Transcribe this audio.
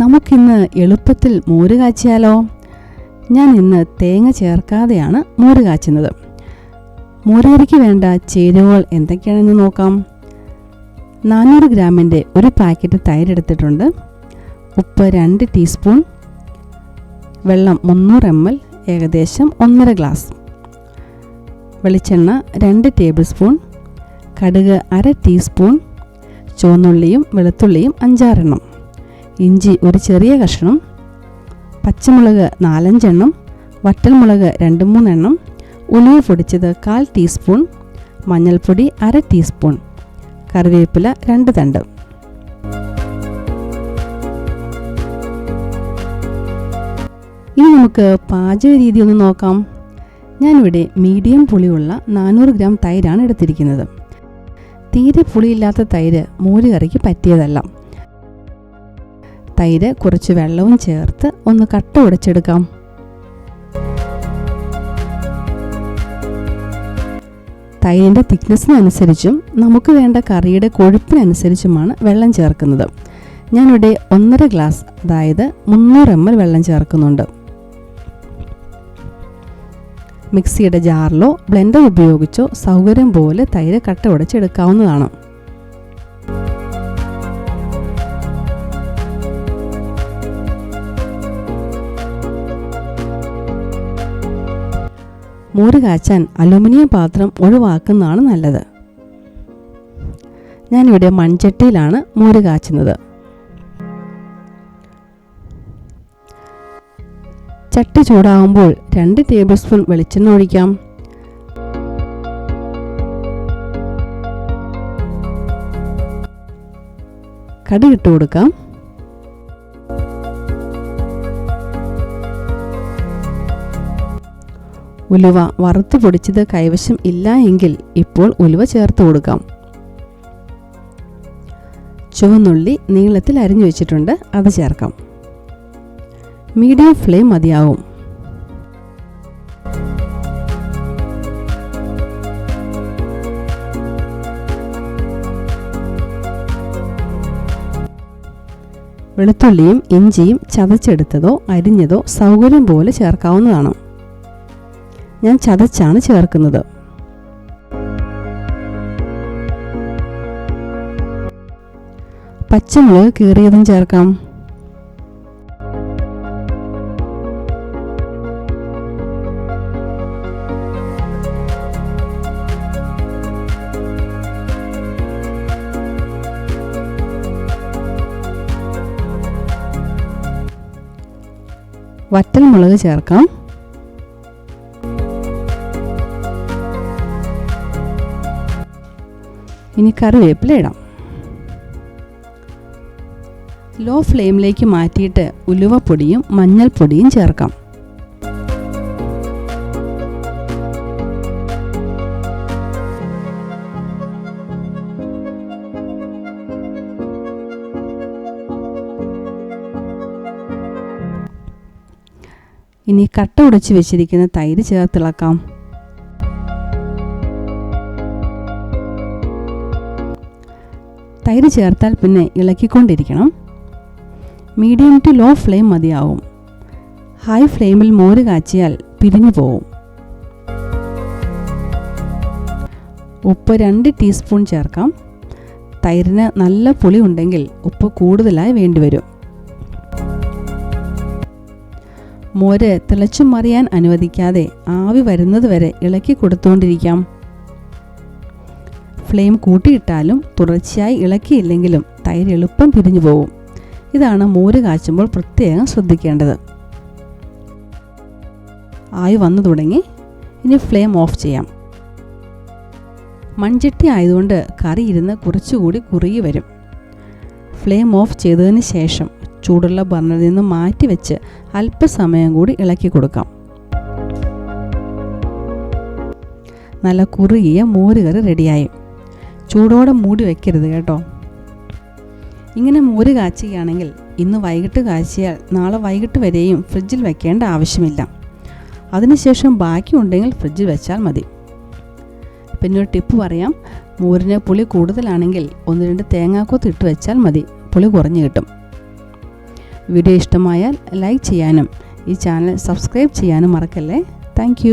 നമുക്കിന്ന് എളുപ്പത്തിൽ മോര് കാച്ചിയാലോ? ഞാൻ ഇന്ന് തേങ്ങ ചേർക്കാതെയാണ് മോര് കാച്ചുന്നത്. മോരുകറിക്ക് വേണ്ട ചേരുവകൾ എന്തൊക്കെയാണെന്ന് നോക്കാം. നാനൂറ് ഗ്രാമിന്റെ ഒരു പാക്കറ്റ് തൈരെടുത്തിട്ടുണ്ട്. ഉപ്പ് രണ്ട് ടീസ്പൂൺ. വെള്ളം മുന്നൂറ് എം എൽ ഏകദേശം ഒന്നര ഗ്ലാസ്. വെളിച്ചെണ്ണ രണ്ട് ടേബിൾ സ്പൂൺ. കടുക് അര ടീസ്പൂൺ. ചുവന്നുള്ളിയും വെളുത്തുള്ളിയും അഞ്ചാറെണ്ണം. ഇഞ്ചി ഒരു ചെറിയ കഷ്ണം പച്ചമുളക് നാലഞ്ചെണ്ണം വറ്റൽമുളക് രണ്ട് മൂന്നെണ്ണം ഉലുവ പൊടിച്ചത് കാൽ ടീസ്പൂൺ മഞ്ഞൾപ്പൊടി അര ടീസ്പൂൺ കറിവേപ്പില രണ്ട് തണ്ട്. ഇനി നമുക്ക് പാചക രീതി ഒന്ന് നോക്കാം. ഞാനിവിടെ മീഡിയം പുളിയുള്ള നാനൂറ് ഗ്രാം തൈരാണ് എടുത്തിരിക്കുന്നത്. തീരെ പുളിയില്ലാത്ത തൈര് മോര് കറിക്ക് പറ്റിയതല്ല. തൈര് കുറച്ച് വെള്ളവും ചേർത്ത് ഒന്ന് കട്ട ഉടച്ചെടുക്കാം. തൈരിന്റെ തിക്നെസ്സിനനുസരിച്ചും നമുക്ക് വേണ്ട കറിയുടെ കൊഴുപ്പിനനുസരിച്ചുമാണ് വെള്ളം ചേർക്കുന്നത്. ഞാനിവിടെ ഒന്നര ഗ്ലാസ് അതായത് മുന്നൂറ് എം എൽ വെള്ളം ചേർക്കുന്നുണ്ട്. മിക്സിയുടെ ജാറിലോ ബ്ലെൻഡർ ഉപയോഗിച്ചോ സൗകര്യം പോലെ തൈര് കട്ട ഉടച്ചെടുക്കാവുന്നതാണ്. മോര് കാച്ചാൻ അലുമിനിയം പാത്രം ഒഴിവാക്കുന്നതാണ് നല്ലത്. ഞാനിവിടെ മൺചട്ടിയിലാണ് മോര് കാച്ചുന്നത്. ചട്ടി ചൂടാകുമ്പോൾ രണ്ട് ടേബിൾ സ്പൂൺ വെളിച്ചെണ്ണ ഒഴിക്കാം. കടുക് ഇട്ട് കൊടുക്കാം. ഉലുവ വറുത്ത് പൊടിച്ചത് കൈവശം ഇല്ല എങ്കിൽ ഇപ്പോൾ ഉലുവ ചേർത്ത് കൊടുക്കാം. ചുവന്നുള്ളി നീളത്തിൽ അരിഞ്ഞു വെച്ചിട്ടുണ്ട് അത് ചേർക്കാം. മീഡിയം ഫ്ലെയിം മതിയാവും. വെളുത്തുള്ളിയും ഇഞ്ചിയും ചതച്ചെടുത്തതോ അരിഞ്ഞതോ സൗകര്യം പോലെ ചേർക്കാവുന്നതാണ്. ഞാൻ ചതച്ചാണ് ചേർക്കുന്നത്. പച്ചമുളക് കീറിയതും ചേർക്കാം. വറ്റൽമുളക് ചേർക്കാം. ഇനി കറിവേപ്പില ഇടാം. ലോ ഫ്ലെയിമിലേക്ക് മാറ്റിയിട്ട് ഉലുവപ്പൊടിയും മഞ്ഞൾപ്പൊടിയും ചേർക്കാം. ഇനി കട്ട ഉടച്ച് വെച്ചിരിക്കുന്ന തൈര് ചേർത്തിളക്കാം തൈര് ചേർത്താൽ പിന്നെ ഇളക്കിക്കൊണ്ടിരിക്കണം. മീഡിയം ടു ലോ ഫ്ലെയിം മതിയാവും. ഹൈ ഫ്ലെയിമിൽ മോര് കാച്ചിയാൽ പിരിഞ്ഞു പോവും. ഉപ്പ് രണ്ട് ടീസ്പൂൺ ചേർക്കാം. തൈരിന് നല്ല പുളി ഉണ്ടെങ്കിൽ ഉപ്പ് കൂടുതലായി വേണ്ടിവരും മോര് തിളച്ചു മറിയാൻ അനുവദിക്കാതെ ആവി വരുന്നത് വരെ ഇളക്കി കൊടുത്തുകൊണ്ടിരിക്കാം ഫ്ലെയിം കൂട്ടിയിട്ടാലും തുടർച്ചയായി ഇളക്കിയില്ലെങ്കിലും തൈര് എളുപ്പം പിരിഞ്ഞു പോകും ഇതാണ് മോര് കാച്ചുമ്പോൾ പ്രത്യേകം ശ്രദ്ധിക്കേണ്ടത്. ആയി വന്നു തുടങ്ങി. ഇനി ഫ്ലെയിം ഓഫ് ചെയ്യാം. മൺചട്ടി ആയതുകൊണ്ട് കറി ഇരുന്ന് കുറച്ചുകൂടി കുറുകി വരും. ഫ്ലെയിം ഓഫ് ചെയ്തതിന് ശേഷം ചൂടുള്ള ബർണറിൽ നിന്ന് മാറ്റി വെച്ച് അല്പസമയം കൂടി ഇളക്കി കൊടുക്കാം. നല്ല കുറുകിയ മോരുകറി റെഡിയായി. ചൂടോടെ മൂടി വയ്ക്കരുത് കേട്ടോ. ഇങ്ങനെ മോര് കാച്ചുകയാണെങ്കിൽ ഇന്ന് വൈകിട്ട് കാച്ചിയാൽ നാളെ വൈകിട്ട് വരെയും ഫ്രിഡ്ജിൽ വെക്കേണ്ട ആവശ്യമില്ല. അതിനുശേഷം ബാക്കി ഉണ്ടെങ്കിൽ ഫ്രിഡ്ജിൽ വെച്ചാൽ മതി. പിന്നെ ഒരു ടിപ്പ് പറയാം. മോരിന് പുളി കൂടുതലാണെങ്കിൽ ഒന്ന് രണ്ട് തേങ്ങാക്കൊത്ത് ഇട്ട് വെച്ചാൽ മതി. പുളി കുറഞ്ഞു കിട്ടും. വീഡിയോ ഇഷ്ടമായാൽ ലൈക്ക് ചെയ്യാനും ഈ ചാനൽ സബ്സ്ക്രൈബ് ചെയ്യാനും മറക്കല്ലേ? താങ്ക്